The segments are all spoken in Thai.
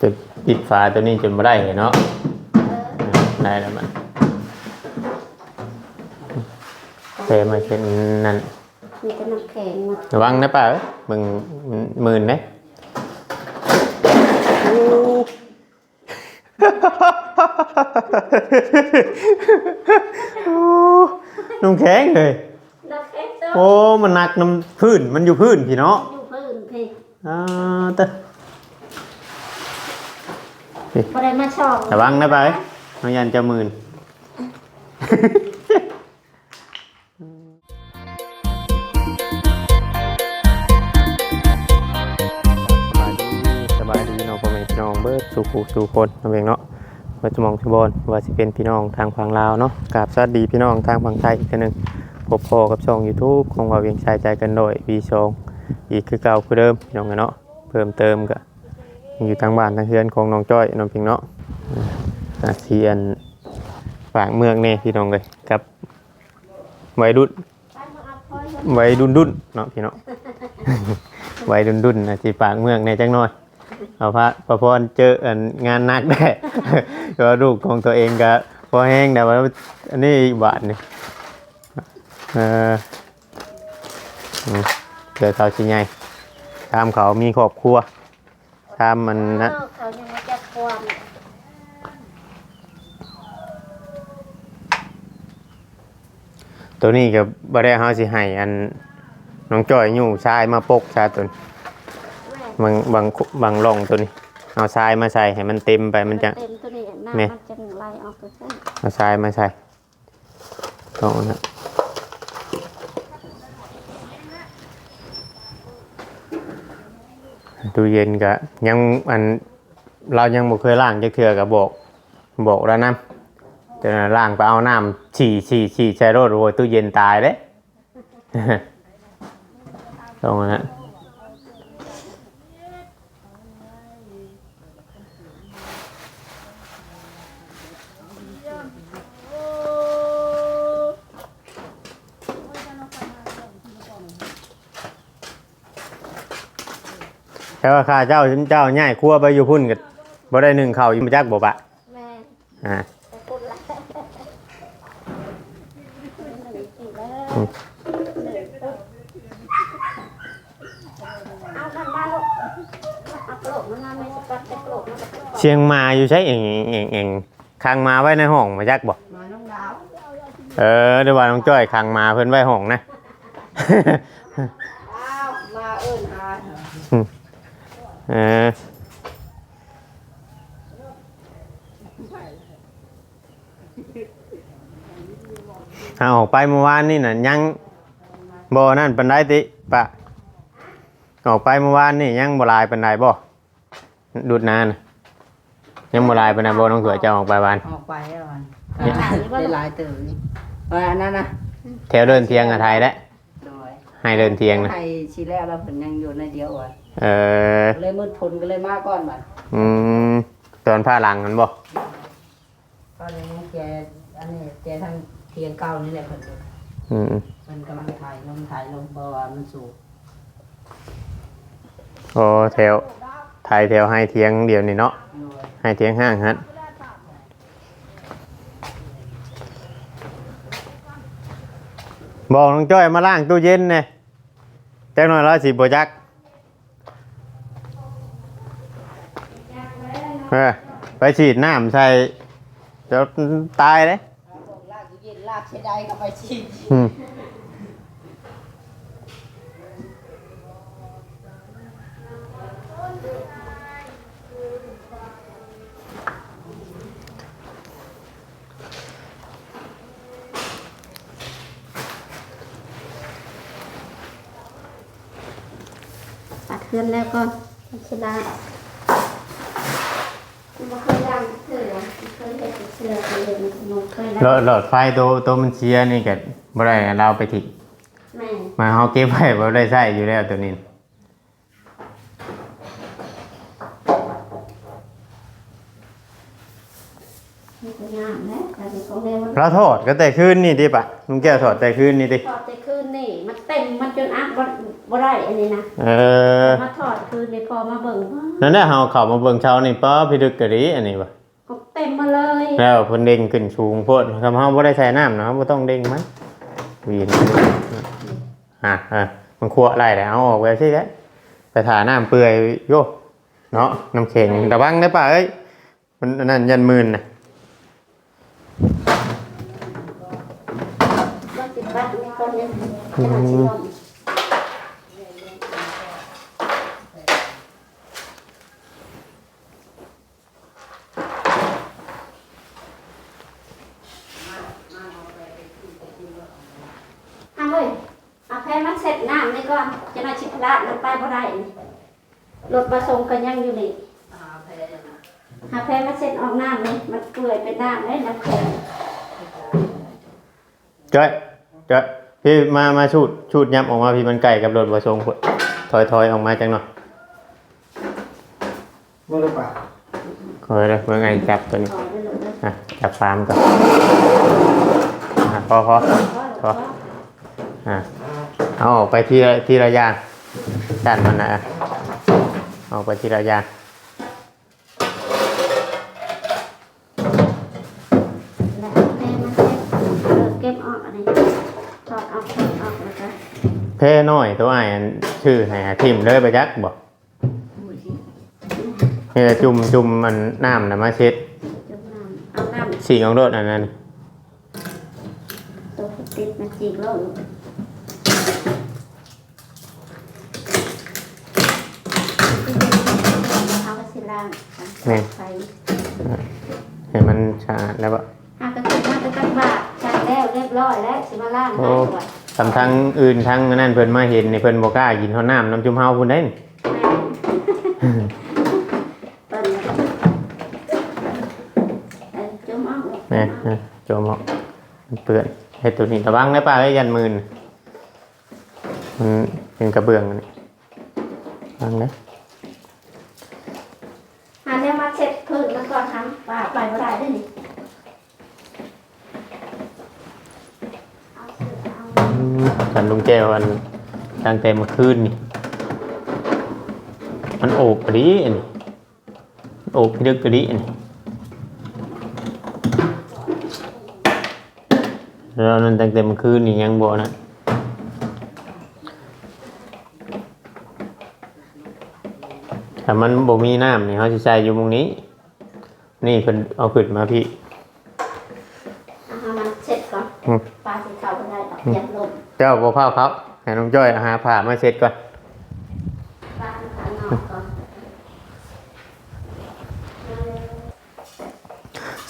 จะปิดฝาตัวนี้จนไม่ได้เนาะเออได้แล้วมันเทมาเป็นนั่นมีแต่น้ำแข็งมาระวังนะป้าเอ้ยมึงมันหมื่นนะโอ้น้ำแข็งเลยน้ำแข็งตัวโอ้ มันหนักน้ำพื้น มันอยู่พื้นพี่เนาะอยู่พื้นพี่อ่าเตะพอได้มาชอบระวังนะป้าเอ้ยน้องยันจะหมื่นสบายดีสบายดีเน้องพ่อแม่พี่น้องเบิร์ดสู่ผู้สู่คนน้องเองเนาะว่าจะมองชบอนว่าสิเป็นพี่น้องทางฝั่งลาวเนาะกราบสวัสดีพี่น้องทางฝั่งไทยอีกทีหนึงพบพอกับช่อง YouTube ของว่าเวียงชายใจกันโดยวีชองอีกคือเก่าคือเดิมพี่น้องเนาะเพิ่มเติมก็ อยู่ทางบ้านทางเฮือนของน้องจ้อยน้องพียงเนาะอาเซียนฝากเมืองนี่พี่น้องเลยกับวัยรุ่นไวัยดุนดุนเนาะพี่เนาะวัยดุนดุนนะที่ปากเมืองในจังน้อยเอาพระประพรเจองานหนักได้ก็ลูกของตัวเองก็พอแห้งแต่ว่าอันนี้บาทนี่เออเดี๋ยวเขาชิไงตามเขามีครอบครัว ตามมันนะเออเขายังไม่จะความตัวนี้ก็บ่ได้เฮาสิให้อันน้องจ้อยอยู่ชายมาปกชาตัวนี้แม่บางบางบางร่องตัวนี้ เอาทรายมาใส่ให้มันเต็มไปมันจะเต็มตัวนี้หน้าแม่มันจะไหลออกตัวเส้นเอาทรายมาใส่ตรงนั้น ตู้เย็นก็ยังอันเรายังบ่เคยล้างจะเถื่อกับบอกบอกแล้วนะจะล้างไปเอาน้ำฉี่ฉี่ฉี่ใช้รถโรยตู้เย็นตายเด้ตรงนั้น แต่ว่าข้าเจ้าชิมเจ้าง่ายครัวไปอยู่พุ่นกับบ่ได้หนึ่งเข่าวอยิมจักบ่ปะแม่อ่าแต่พูดละเอากันมาลูกเอากระโหลกมันมาไม่สกัดแต่กระโหลกมันจะกระโหลกเชียงมาอยู่ใช่เองเองเองคังมาไว้ในห้องมาจักบ่มาน้องดาวเออเดี๋ยวว่าน้องจ้อยคังมาเพิ่นไว้ห้องนะ อ้าวมาเอิ้นหา เออเอาออกไปเมื่อวานนี่น่ะยังบ่นั่นปานใดติปะออกไปเมื่อวานนี่ยังบ่หลายปานใดบ่ดูดนานน่ะยังบ่หลายปานใดบ่น้องเขือจะออกไปบ้านออกไปแล้วมันเนี่ยได้หลายตื่นเอออันนั้นนะแถวเดินเทียงอะไทยแล้วโดย ให้เดินเทียงนะไทยชีแล้วเราเป็นยังอยู่ในเดียวอะเออ เลยมืดพลก็เลยมาก่อนบัดอืมตอนผ้าหลังกันบ่ก็เลยแกอันนี้แกทางเทียงเก่านี่แหละเพิ่นอืมมันกำลังถ่ายลงถ่ายลงเพราะว่ามันสูงโอ้แถวไทยแถวให้เทียงเดียวนี่เนาะโดยให้เทียงห้างฮะบอกน้องจ้อยมาล้างตู้เย็นเนี่ย จักหน่อยร้อยสิบโบจักเออไปฉีดน้ำใส่จะตายเลยลากเย็นลากใช้ได้เข้าไปชีอืมตัด เคลื่อนแล้วก็มันจะได้มันเคยดังเสือเคยเห็นเสือเคยเห็นหนูเคยหลดัองดหลอดไฟตัวตัวมันเชียนี่ก็บ่ได้เราไปถิแม่มาเฮาเก็บไว้บ่ได้ใช้อยู่แล้วตัวนี้มันจะงามนะแต่เป็นของแม่มันเราถอดก็แต่คืนนี่ดิปะลุงแก้วถอดแต่คืนนี่ดิพอแต่คืนนี่มันเต็มมันจนอักมัน บ่ได้อันนี้นะเออมาถอดคืนในพอมาเบิ่งว่านั่นแหละเฮาเข้ามาเบิ่งเช้านี่ป้อพี่ดึกกะดีอันนี้บ่ก็เต็มมาเลย แล้วเพิ่นเด้งขึ้นสูงโพดคำเฮาบ่ได้ใส่น้ำเนาะบ่ต้องเด้งมันวีนอะอะมันคั่วไล่แล้วเอาออกไว้สิแหละไปถ่าน้ำเปื่อยโยเนาะน้ำแข็งระวังได้ป่ะเอ้ยมันอันนั่นยันมื่นน่ะว่าสิบบาทนี่คนนี้จะหาสิลมเอาเว้ยเอาแพ้มันเสร็จน้ำนี่ก่อนจะน่าชิพลาดมันไปบ่ได้นี่ รถประสงค์กันยังอยู่นี่หาแพ้นะหาแพ้มันเสร็จออกน้ำนี่มันเปื่อยเป็นน้ำเลยน้ำแข็งจ้อยจ้อยพี่มามาชูดชูดยับออกมาพี่มันไก่กับรถบ่ทรงพุ่นถอยถอยออกมาจังหน่อยไม่รู้ป่ะคอยเลยเมื่อไงจับตัวนี้ขอได้เลยนะอะจับฟาร์มก่อนอะพอพอขออะเอาออกไปทีละทีละอย่างด้านมันนะอะ เอาออกไปทีละอย่างแล้วแพ้มันเสร็จเออเก็บออกอันนี้ถอดออกถอดออกแล้วก็เพ่น้อยตัวไอ้ายอันชื่อให้ทิมเลยไปจักบอกนี่แหละจุ่มจุ่มมันน้ำนะมาเช็ดจุ่มน้ำเอาน้ำฉีกของรถอันนั้นตัวติดมันจีกลงเอาไปสิล่าง ใส่ให้มันสะอาดแล้วก็หากระตุ้นมาจะตั้งบาทใช้แล้วเรียบร้อยแล้วสิมาล่างให้ก่อนทำทั้งอื่นทั้งนั่นเพิ่นมาเห็นในเพิ่นบ่กล้ากินเท่าน้ำน้ำจุ่มเฮาพุ่นได้นี่เปิ้ลเอ้ยจุ่มเอาเลยนะนะจุ่มเอามันเปื้อนให้ตัวนี้ระวังได้ป่ะไอ้ยยันมือนมันเป็นกระเบื้องอันนี่ระวังนะ อันนี้มาเช็ดพื้นมันก่อนทำป่าไปบ่ได้ด้วยนี่เอาเสื้อ เอาอืมฉันลุงแก้วอันตั้งแต่เมื่อคืนนี่ มันโอบรีอันนี้โอบพิลึกกรีอันนี้แล้วนั่นตั้งแต่เมื่อคืนนี่ยังบ่นะถ้ามันบ่มีน้ำนี่เขาสิใส่อยู่ตรงนี้ นี่เพิ่นเอาขึ้นมาพี่เอาให้มันเช็ดก่อน อืม เจ้าบ่พาครับให้น้องจ้อยหาผ้ามาเช็ดก่อนปลาสีขาวนอกก่อน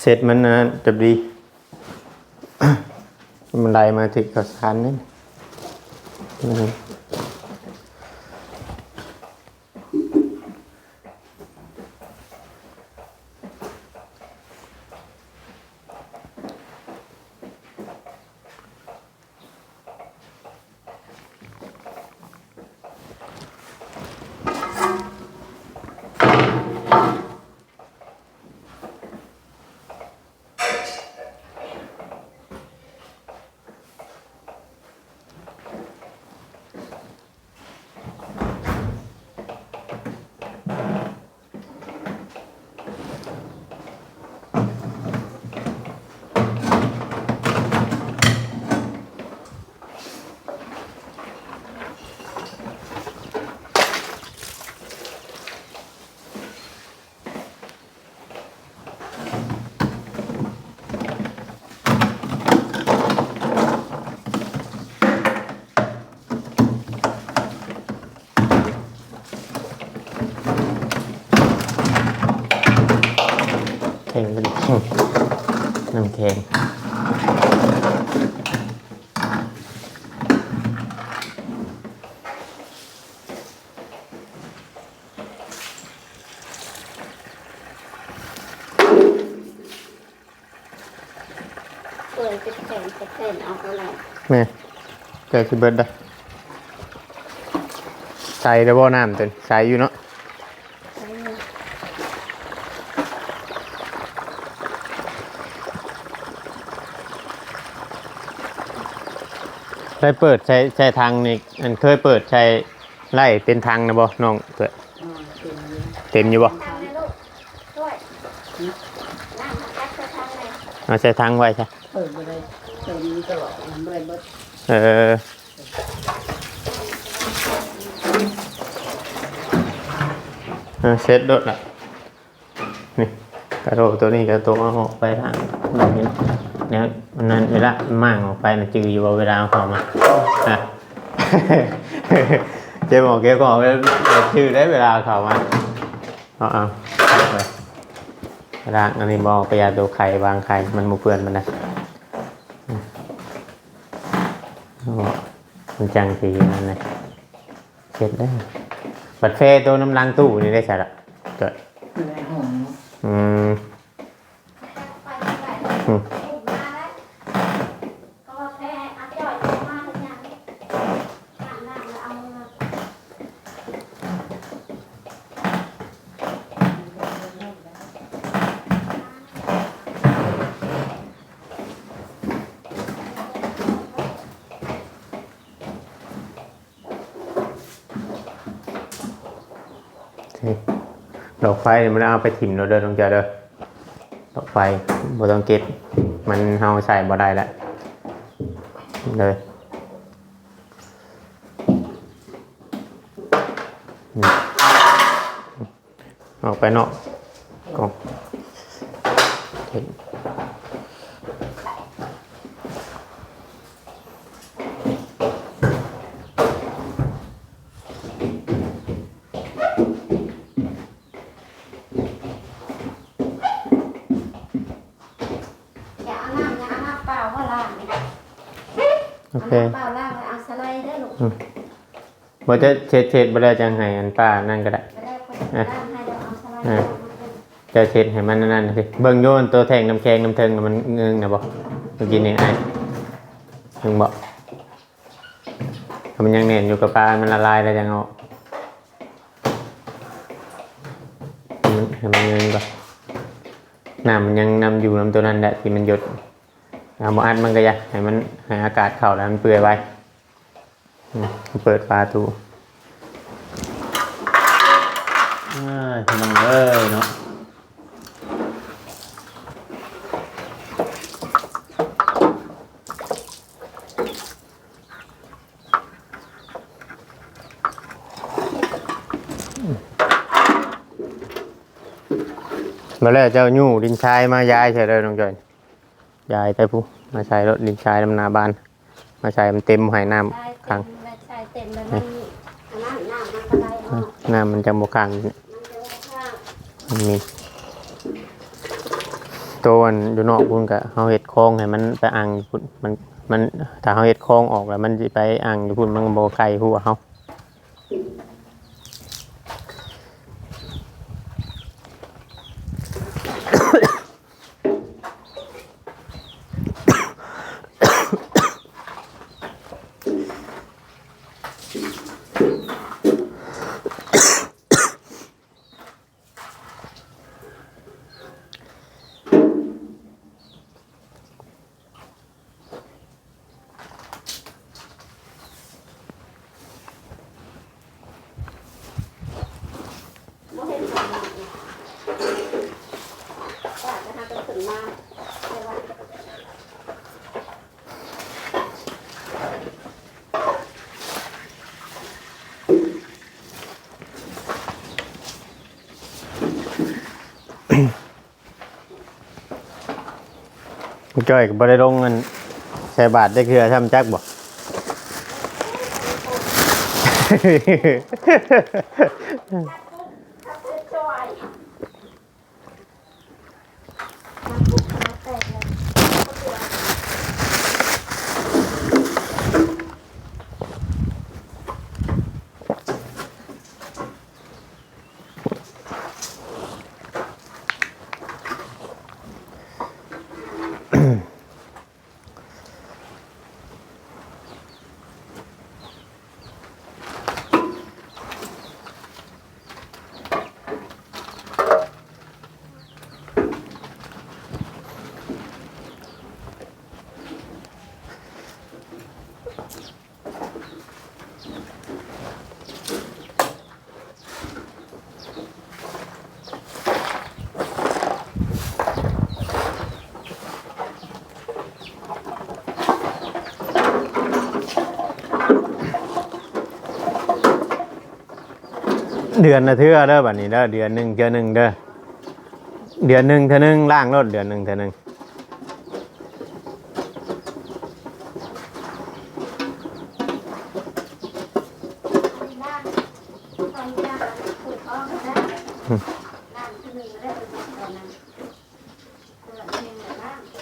เสร็จมันนะจะดี มันไล่มาถึงกับสารนี่ แข็งเปิดเป็นแผ่นเป็นแผ่นเอาไปแล้วแม่เกิดสิเบิดได้ใส่ได้บ่น้ำเต็นใส่อยู่เนาะ ใช้มือ เค ยเปิดใช้ใช้ทางนี่อันเคยเปิดใช้ไล่เป็นทางนะบ่น้องเปิดอ่าเป็นอยู่เต็มอยู่บ่ทำเลยลูกด้วยน้ำมันแก๊สจะทำเลยเอาใช้ทางไว้ใช่เปิดไปเลยเปิดนี้ตลอดมันไม่ได้เบิดเออเออเซ็ตโดดละนี่กระโดดตัวนี้กระโดดเอาออกไปทางแบบนี้เนี่ย มันนั้นเวลามั่งออกไปมันจืออยู่ว่าเวลาเอาเขามาอะเจ๊บอกเก็บของไว้ชื่อได้เวลาเอาเข้ามาเอาเอาเอาไปร่างอันนี้บอกประหยัดตัวไข่วางไข่มันมูเปื่อนมันนะอ๋อมันจังสีนั่นเลยเสร็จได้วบัดเฟตัวน้ำล้างตู้นี่ได้ใช่ละเกิด ไม่ได้หอม อืม ไปไป อืม ถูกมาแล้วก็ว่าแพ้อาจ่อยมาเลยยังน้ำน้ำแล้วเอามือ นี่ ดอกไฟมันเอาไปถิ่มเราเดินลงเจอเด้อดอกไฟบต้องเก็บมันเฮาใส่บ่ได้แล้วเลยออกไปนอกกล่องเห็น อย่าเอาน้ำอย่าเอาน้ำเปล่าว่าล้าง โอเคาน้ำเปล่าล้างแล้วเอาสไลด์ได้อลูก บ่จะเช็ดเช็ดบ่ได้จังให้อันป้านั่นก็ได้ไม่ได้คนล้างให้เราเอาสไลด์อะล้างมันเป็นจะเช็ดให้มันนั่นๆสิเบิ่งโยนตัวแทงน้ำแข็งน้ำเทิงน่ะมันเงืองนะบ่เมื่อกี้นี่ไอ้ถึงบ่ถ้ามันยังแน่นอยู่กับปลามันละลายแล้วยังเอาให้มันให้มันเงืองก่อนน้ำมันยังนำอยู่น้ำตัวนั้นแหละที่มันหยดเอามาอัดมันก็อยังให้มันให้อากาศเข้าแล้วมันเปื่อยไว้อืมเปิดปลาตูเอ้ ยทำไมเอ้ยเนาะมาแล้วเจ้ายู่ดินชายมาย้ายใช่เลยน้องจอยย้ายไปผู้มาใช้รถดินชายลำนาบาน มาใช้มันเต็มหายน้ได้ำขังเต็มใช่เต็มแล้วมันอันนั้นน้ำมันก็ได้ออกน้ำมันจะบกขังมันจะว่าข้าง มันมีตัวมันอยู่นอกพุ่นกะเฮาเห็ดคลองให้มันไปอ่างพุ่นมันมันถ้าเฮาเห็ดคลองออกแล้วมันสิไปอ่างอยู่พุ่นมันก็บ่ไกลหัวเฮา จ้อยก็บ่ได้ลงเงินใส่บาทได้คือทำจักบ่ เเดือนนะเทื่อเด้อบัดนี้เด้อเดือนหนึ่งเทื่อหนึ่งเด้อเดือนหนึ่งเทื่อหนึงล่างรถเดือนหนึ่งเทื่อหนึง ล่างตอนนี้ขุดออกแล้วล่างที่หนึ่งแล้วตอนนั้นเปิดเองเลยล่าง เ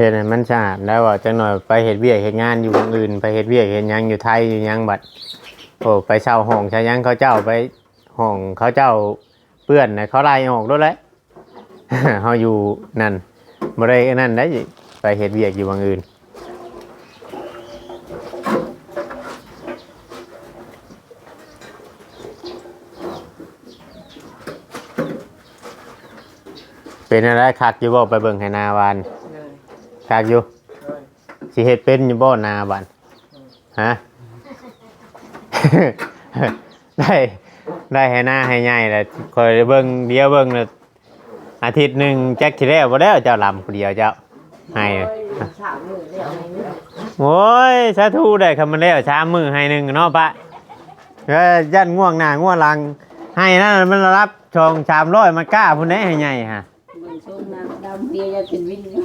ฮ็ดให้มันสะอาดแล้วว่าจังหน่อยไปเฮ็ดเวียกเฮ็ดงานอยู่อื่น ไปเฮ็ดเวียกเฮ็ดหยังอยู่ไทยอยู่หยังบัดโอ้ไปเช่าห้องใช้ยังเขาเจ้าไปห้องเขาเจ้าเปื้อนน่ะเขาไล่ออกด้วยแหละเฮาอยู่นั่นบ่ได้นั่นได้ไปเฮ็ดเวียกอยู่บางอื่นเป็นอะไรคักอยู่บ่ไปเบิ่งให้นาวาน คักอยู่สิเฮ็ดเป็นอยู่บ่นาบันฮะ ได้ได้ให้หน้าให้ใหญ่แล้วคอยเบิ่งเดียวเบิ่งแล้วอาทิตย์หนึงแจ็คสิแล้วบ่แล้วเจ้าลำผู้เดียวเจ้าให้โอ้ยสามมือเดียวเงเนี่ยโอ้ยสาธุได้คำมันแล้วชามมือให้หนึงเนาะปะเอ้ยยันง่วงหน้าง่วงหลัง ให้นั่นมันรับชองชามร้อยมันกล้าพุ่นได้ให้ใหญ่ฮะมันช่วงนั้น ดำเบียร์จะเป็นวินอยู่ดำ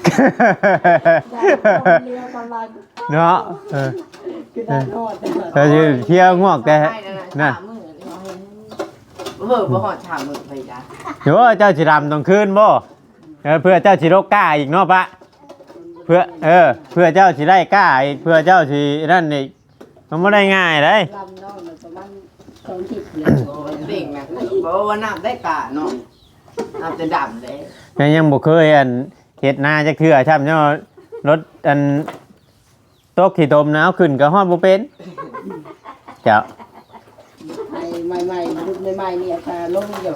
เบียร์ประมาณเนาะเออคือด้านนอดแต่เที่ยวง่วงแต่ใช่นั่นนั่นสามมือเราเห็นเออบ่หอดสามมือไปจ้ะเดี๋ยวเจ้าสิรำต้องคืนบ่เออเพื่อเจ้าสิโรกล้าอีกเนาะปะเพื่อเออ เพื่อเจ้าสิได้กล้าอีกเพื่อเจ้าสินั่นอีกมันไม่ได้ง่ายเลยลำนอกมันประมาณสองทิศเลยโอ้ยเบ่งนะบอกว่าน้ำได้กะเนาะ น้ำจะดำเลยยังยังบ่เคยอันเฮ็ดนาจักเทื่อช่ำเนาะรถอันตกขี้ตมหนาวขึ้นก็ฮอดบ่เป็นเจ้าไอ้ใหม่ๆรุ่นใหม่ๆเนี่ยค่ะลงอยู่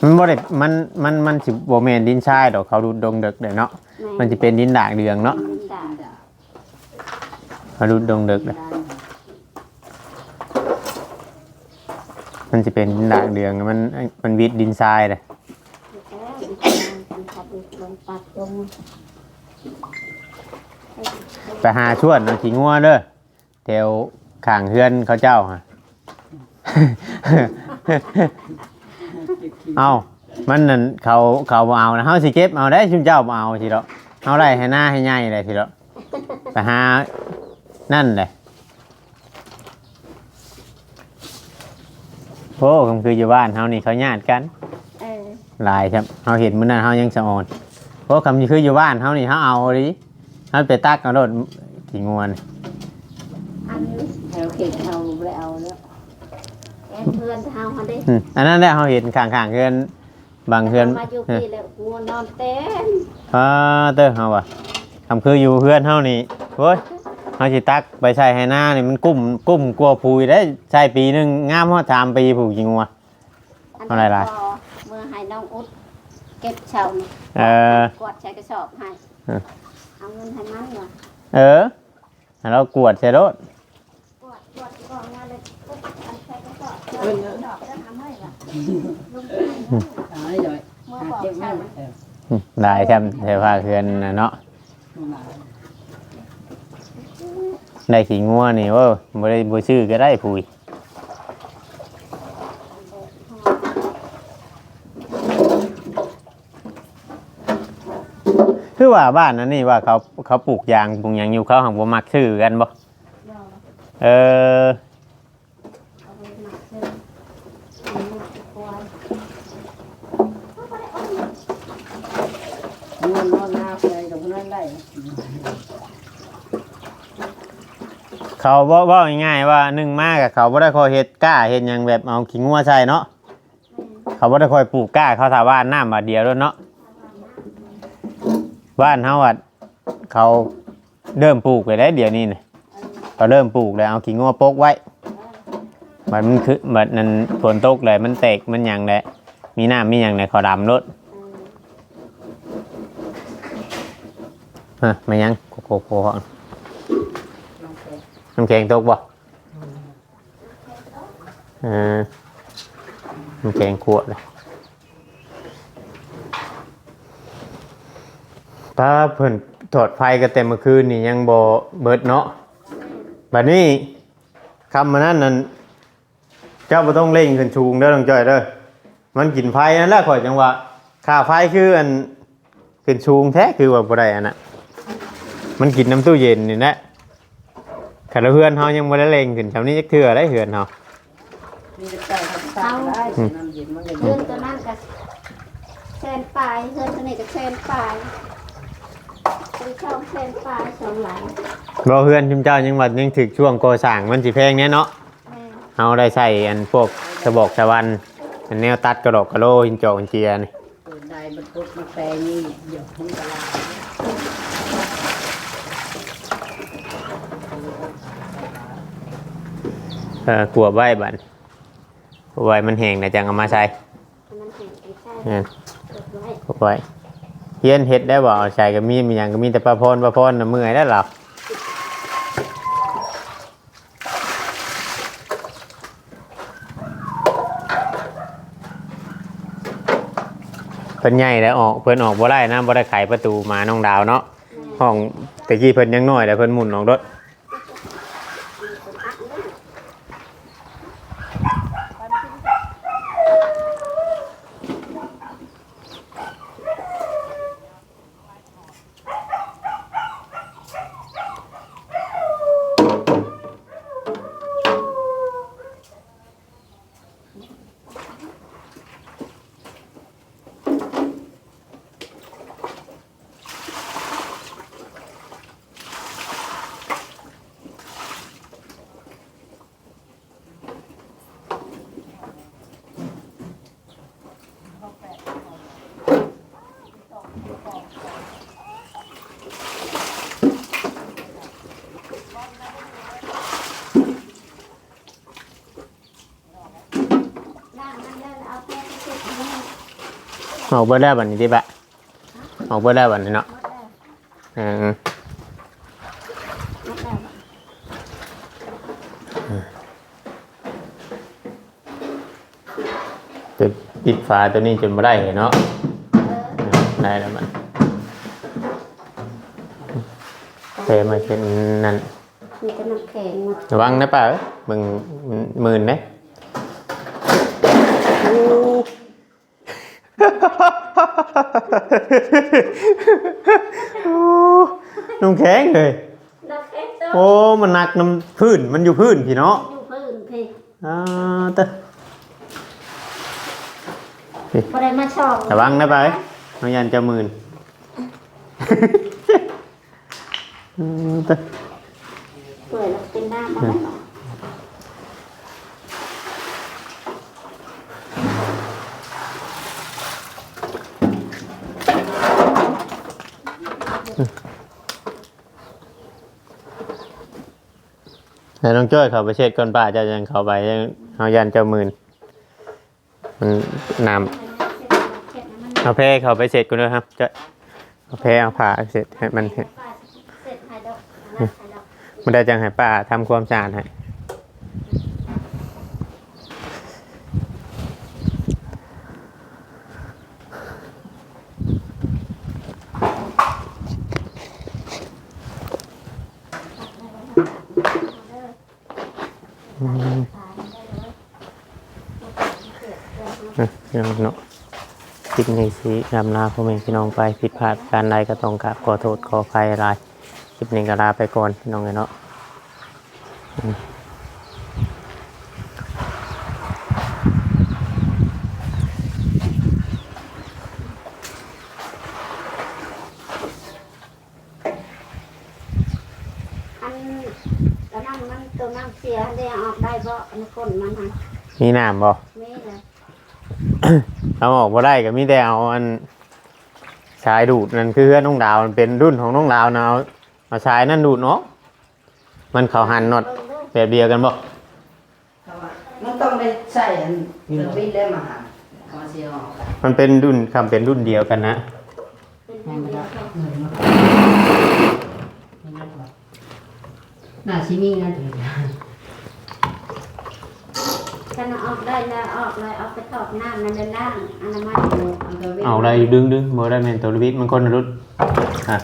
มันบ่ได้มันมันมันสิบ่แม่นดินทรายดอกเขาดูดงดึกเด้เนาะมันสิเป็นดินด่างเดืองเนาะดินด่างเขาดูดงดึกเด้ มันสิเป็นดินด่างเดืองมันมันวิดดินทรายเลงปัดลงไปหาชวดเอาขี้งัวเด้อแถวข้างเฮือนเขาเจ้าฮะเอามันนั่นเขาเขาเอานะเฮาสิเก็บเอาได้ชุมเจ้าเอาสิเนาะเฮาได้ให้หน้าให้ใหญ่เลยสิเนาะไปหานั่นเลย โอ้คำคืออยู่บ้านเฮานี่เขาญาติกันเออหลายครับเฮาเห็นมื้อนั้นเฮายังสะออนโอ้คำคืออยู่บ้านเฮานี่เฮาเอาดิเฮาไปตักเอารถขี้งวนอันนี้แถวเขตเอาไม่เอาแล้วแอนเพื่อนเฮาเขาได้อืมอันนั้นแหละเฮาเห็นข้างๆเฮือนบางเฮือนมาอยู่พี่แล้วงัวนอนเต็มอ่าเด้อเฮาว่ะคำคืออยู่เฮือนเฮานี่โอ้ย เฮาสิตักไปใส่ให้หน้านี่มันกุ้มกุ้มกลัวพูยได้ใส่ปีหนึงงามฮอดสามปีผูกจริงวะอะไรล่ะ พเมื่อให้น้องอุดเก็บเชานี่เออ กวาดใช้กระสอบให้เออ เอาเงินให้มันว่ะเออให้เรากวดใส่รถกวาดกวาดกองงานเลยปุ๊บอันใช้กระสอบเออเนอะดอกจะทำให้ว่ะลุงเอาให้เลยเมื่อหาบอกเก็บเชาแม่เอออืมได้ใช่ใช่ผ้าเฮือนน่ะเนาะ มา ได้ขี้งัวนี่ว่าบ่ได้บ่ชื่อก็ได้พูยคือว่าบ้านนั้นนี่ว่าเขาเขาปลูกยางปลูกยางอยู่เขาหังบ่มักชื่อกันบ่เออ เอาไปหมักซื้อเอาลูกควาย นอนนอนหน้าใครกับคนนั้นได้ เขาบ่เว้าง่ายๆว่าหนึ่งมากกับเขาบ่ได้คอยเฮ็ดกล้าเฮ็ดหยังแบบเอาขี้งัวใส่เนาะเขาบ่ได้คอยปลูกกล้าเขาถาบ้านน้ำบาดเดียวแล้วเนาะบ้านเฮาอะเขาเริ่มปลูกไปแล้วเดี๋ยวนี้นี่เขาเริ่มปลูกแล้วเอาขี้งัวปกไว้ มันมันคือมันนั้นฝนตกเลยมันแตกมันหยังแหละมีน้ำมีหยังในเขาดำรถฮะมายังโกโก้โกโก้ น้องแกน้ำแข็งตกบ่เออน้ำแข็งขวดเลยป้าเพิ่นถอดไฟก็เต็มเมื่อคืนนี่ยังบ่เบิดเนาะบัดนี้คำมานั้นนั่นเจ้าบ่ต้องเล่งขึ้นชูงเด้อน้องจ้อยเด้อมันกินไฟนั่นแหละข่อยจังว่าค่าไฟคืออันขึ้นชูงแท้คือว่าบ่ได้อันน่ะมันกินน้ำตู้เย็นนี่แหละ ขันเฮือนเฮายังบ่ได้เล็งขึ้นแถวนี้จักเทื่อได้เฮือนเฮามีแต่ไก่ทำตาได้น้ำเย็นมันก็เพื่เย็อนนตัวนั้นกับแซนปลายเพื่อนตัวนี้กับแซนปลายเป็นช่องแซนปลายสองหลังบ่เฮือนชุมเจ้ายังว่ายังถึกช่วงก่อสร้างมันสิแพงแน่เนาะแม่เฮาได้ใช้อันพวกสะบอกสะวันอันแนวตัดกระดอกกระโลหินจอกหินเจียนี่เปิดได้มันปุ๊บมันแปลนี่เดี๋ยวมันกระลา เออกลัวใบบัดกลัวใบมันแห้งน่ะจังเอามาใส่มันเห็นไอ้ใช่นั่นเกิดไว้กลัวไว้เฮียนเฮ็ดได้บ่เอาใส่ก็มีมีหยังก็มีแต่ปลาพรปลาพรน่ะเมื่อยแล้วหรอเพิ่นใหญ่แล้วออกเพิ่นออกบ่ได้นะบ่ได้ไขประตูมาน้องดาวเนาะห้องตะกี้เพิ่นยังน้อยแต่เพิ่นหมุนออกรถ ออกเบิดแล้วบัดนี้ติบะออกเบิดแล้วบัดนี้เนาะเออจะปิดฝาตัวนี้จนบ่ได้เนาะได้แล้วมันเทมาเป็นนั่น มีแต่น้ำแข็งหมดระวังนะป้าเอ้ยมึงหมื่นนะ น้ำแข็งเลยน้ำแข็งตัวโอ้มันหนักน้ำพื้นมันอยู่พื้นพี่เนาะอยู่พื้นพี่อ่าเตะพอได้มาชอบระวังนะป้าเอ้ยน้องยันจะหมื่นอืมเตะ เปื่อยแล้วเป็นน้ำมาแล้ว เนาะแล้วน้องจ้อยเขาไปเช็ดก่อนป้าเจะยังเขาไปยังเอายันเจ้าหมื่นมันน้ำเช็ดน้ำมันเอาแพรเขาไปเสร็จกูด้วยครับจะเอาแพรเอาผ้าเสร็จให้มันเห็นเสร็จไฮดอกไฮดอกมันได้จังให้ป้าทำความสะอาดให้ นะ พี่น้องเนาะคลิปนี้สินำลาพ่อแม่พี่น้องไปผิดพลาดการใดก็ต้องกราบขอโทษขออภัยอะไรคลิปนี้ก็ลาไปก่อนพี่น้องเนาะอืมอันแล้วนั่นมันำเสียได้ออกได้บ่ในก้นมันฮะมีน้ำบ่นี่ เลยเอาออกบ่ได้ก็มีแต่เอาอันชายดูดนั่นคือเพื่อนน้องดาวมันเป็นรุ่นของน้องดาวนะเอาเอาชายนั่นดูดเนาะมันเขาหันน็อตแบบเดียวกันบ่มันต้องได้ใส่อันเซอร์วิสได้มาหาเอามาเสียออกมันเป็นรุ่นคำเป็นรุ่นเดียวกันนะเป็นให้เดีมันยวได้กันเห นื่อยมากน่าชิมีนะถึงถ้าออกได้แล้วออกเลยเอาไปถอดน้ำมันจะล่างอนามัยเอาอะไรดึงดึงบ่ได้แม่นตัววิทย์มันคนละรุ่นอะ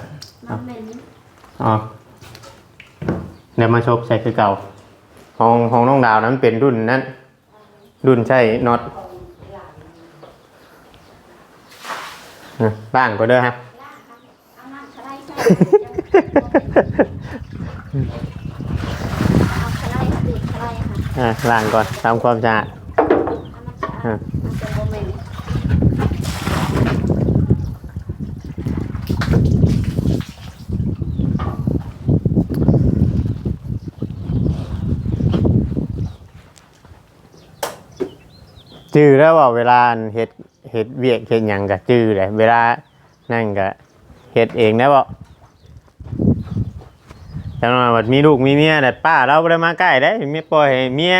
มันเหม็นอ๋อเดี๋ยวมาชบใส่คือเก่าของของน้องดาวนั้นเป็นรุ่นนั้น รุ่นใช่น็อตอะบ้างก็เด้อครับเอาน้ำสไลด์ใส่เอาสไลด์ดูดสไลด์ค่ะ อะล้างก่อนทำความสะอาดอามันสะจื้อแล้วว่าเวลาเฮ็ดเฮ็ดเวียกเฮ็ดหยังก็จื้อเลยเวลานั่นก็เฮ็ดเองได้บ่ จังหวะว่ามีลูกมีเมียแต่ป้าเราบ่ได้มาใกล้ได้เมียปล่อยให้เมีย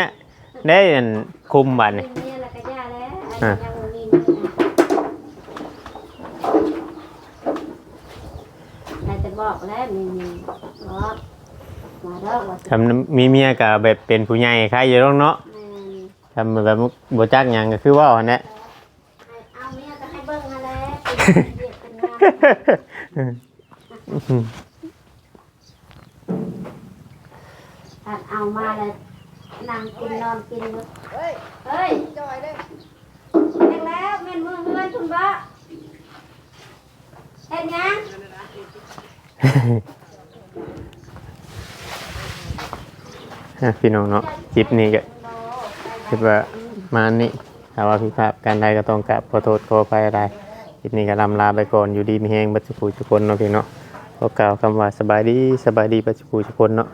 ได้อันคุมบัดนี่มีเนี่ยแล้วก็ย่าแล้วอันนี้ยังบ่มีเนี่ยนายจะบอกแล้วมีมีบอกมาแล้วว่าสิทำมีเมียก็แบบเป็นผู้ใหญ่ใครอยู่แล้วเนาะแม่น ทำแบบบ่จักหยังก็คือว่าอันนั้นให้เอาเมียก็ให้เบิ่งมาแล้วเป็นเวียกเป็นงานาเอามาแล้วนั่งกินนอนกินอยู่เฮ้ยเฮ้ยจอยเลยแม่นแล้วแม่นมือเฮือนคุณบ่เฮ็ดหยังอะพี่น้องเนาะคลิปนี้ก็ คิดว่ามานี่ถ้าว่าผิดพลาดการใดก็ต้องกราบขอโทษขออภัยอะไรคลิปนี้ก็ลำลาไปก่อนอยู่ดีมีแฮงบัดสุขทุกคนเนาะพี่เนาะขอกล่าวคำว่าสบายดีสบายดีบัดสุขทุกคนเนาะ